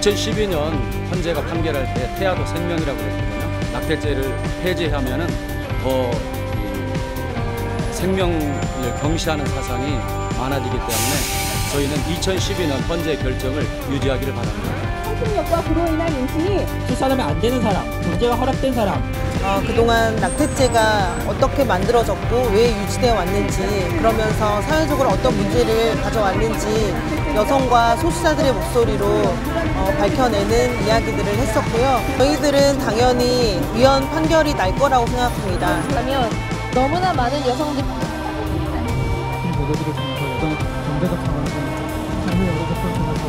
2012년 헌재가 판결할 때 태아도 생명이라고 그랬거든요. 낙태죄를 폐지하면은 더이 생명을 경시하는 사상이 많아지기 때문에 저희는 2012년 헌재 결정을 유지하기를 바랍니다. 성폭력과 그로 인한 임신이 출산하면 안 되는 사람, 경제가 허락된 사람, 어, 그동안 낙태죄가 어떻게 만들어졌고 왜 유지되어 왔는지 그러면서 사회적으로 어떤 문제를 가져왔는지 여성과 소수자들의 목소리로 어, 밝혀내는 이야기들을 했었고요. 저희들은 당연히 위헌 판결이 날 거라고 생각합니다. 하면 너무나 많은 여성들 이 모델들을 통해서 여성 경제적 상황을 장르 여러 것을 통해서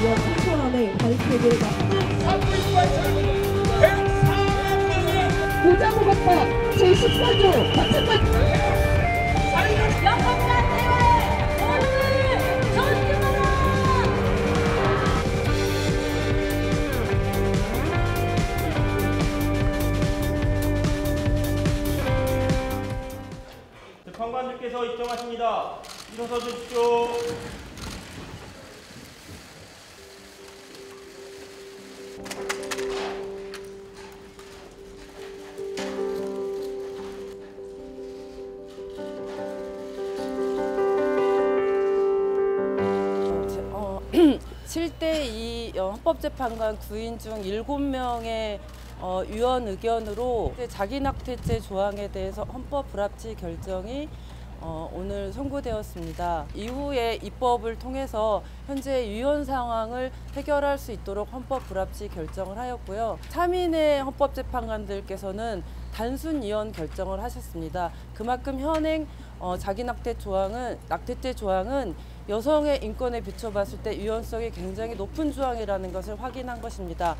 위험 청소년의 바리케이드를 보자무법법 제14조 거창한 재 판관님께서 입정하십니다. 일어서 주십시오. 7대 2 헌법재판관 9인 중 7명의 어, 위원 의견으로 이제 자기 낙태죄 조항에 대해서 헌법 불합치 결정이 어, 오늘 선고되었습니다. 이후에 입법을 통해서 현재 위헌 상황을 해결할 수 있도록 헌법 불합치 결정을 하였고요. 3인의 헌법재판관들께서는 단순 이혼 결정을 하셨습니다. 그만큼 현행 어, 자기낙태 조항은 낙태죄 조항은 여성의 인권에 비춰봤을 때 위헌성이 굉장히 높은 조항이라는 것을 확인한 것입니다.